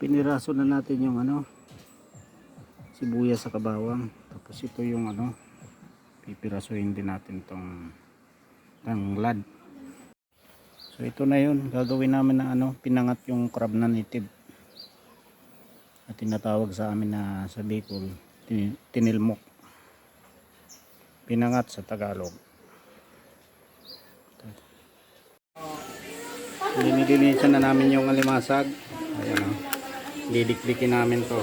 piniraso na natin yung ano sibuyas sa kabawang. Tapos ito yung ano pipirasuhin din natin tong tanglad so ito na yun. Gagawin namin na ano pinangat yung crab na native at tinatawag sa amin na sa Bicol tin- tinilmok. Pinangat sa Tagalog. Linilinisan na namin yung alimasag. Ayan o. Didikdikin namin to.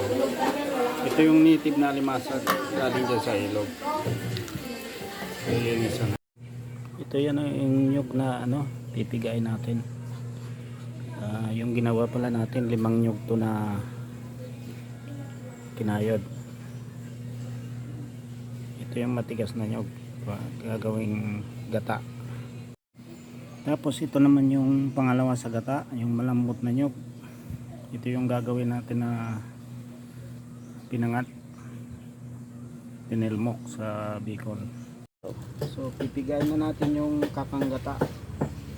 Ito yung native na alimasag galing dyan sa ilog. Lilinisan na. Ito yan ang nyug na ano, pipigay natin. Ah, yung ginawa pala natin, limang nyug to na kinayod. Ito yung matigas na nyug. Gagawing gata. Tapos ito naman yung pangalawa sa gata, yung malambot na nyug. Ito yung gagawin natin na pinangat pinilmok sa Bicol. So pipigayin na natin yung kakang gata.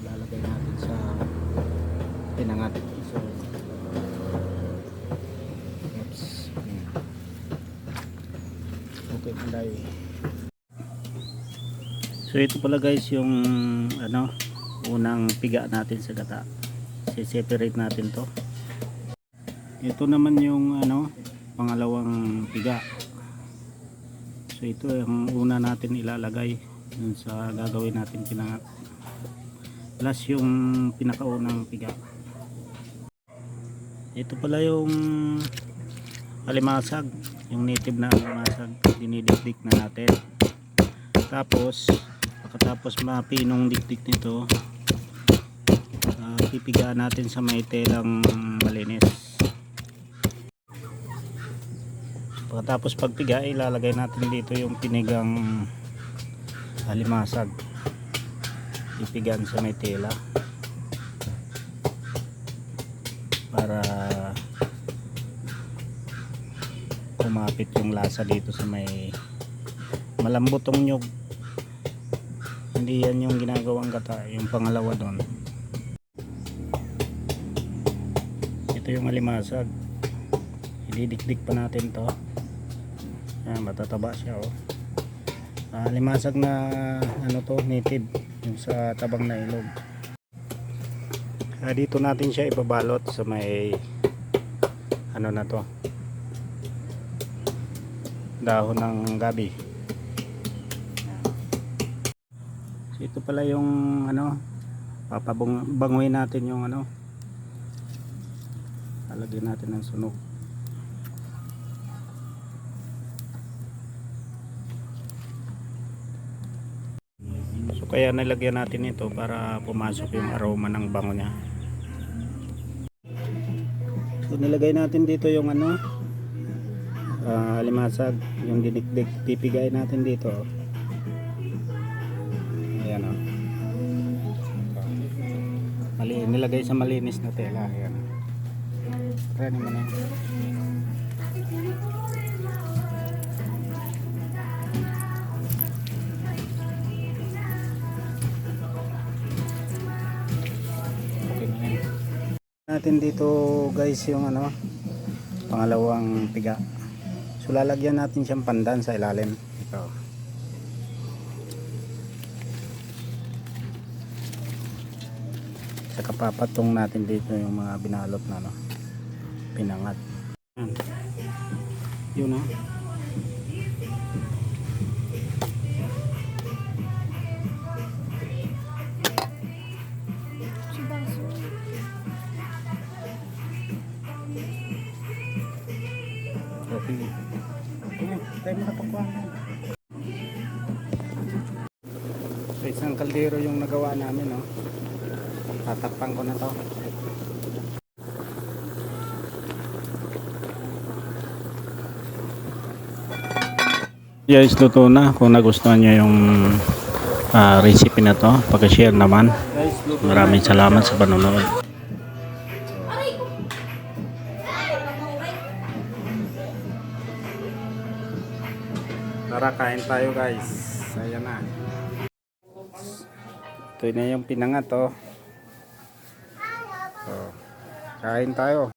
Lalagay natin sa pinangat. So oops. Okay, panday. So ito pala guys yung ano unang piga natin sa gata. Si-separate natin to. Ito naman yung ano pangalawang piga. So ito yung una natin ilalagay sa gagawin natin pinangat. Plus yung pinakaunang piga. Ito pala yung alimasag, yung native na alimasag, dinidikdik na natin. Tapos pagkatapos mapinong dikdik nito, uh, pipigaan natin sa may telang malinis. Pagkatapos pagpiga, ilalagay natin dito yung pinigang alimasag. Pipigan sa may tela. Para kumapit yung lasa dito sa may malambot tong nyug. Hindi yan yung ginagawang gata, yung pangalawa doon. Ito yung alimasag. Ididikdik pa natin to. Ayan, matataba siya oh. Ah, limasag na ano to, native yung sa tabang na ilog. Ah, dito natin siya ibabalot sa may ano na to. Dahon ng gabi. Ito pala yung ano, papabanguin natin yung ano. Lalagyan natin ng sunog. So kaya nilagyan natin ito para pumasok yung aroma ng bango niya. So nilagay natin dito yung ano ah, limasag, yung dinikdik pipigay natin dito. Ayan o. Mali, nilagay sa malinis na tela. Ayan. Try naman na. Natin dito guys yung ano pangalawang piga. So lalagyan natin siyang pandan sa ilalim. Ito. Saka papatong natin dito yung mga binalot na no, pinangat. Yan. Yun ah. Okay. Ayan, tayo mo na. So isang kaldero yung nagawa namin no. Tatakpan ko na to. Guys, luto na. Kung nagustuhan nyo yung ah, recipe na to, pag-share naman. Maraming salamat sa panonood. Tara, kain tayo guys. Ayan na. Ito na yung pinangat oh. oh. Kain tayo.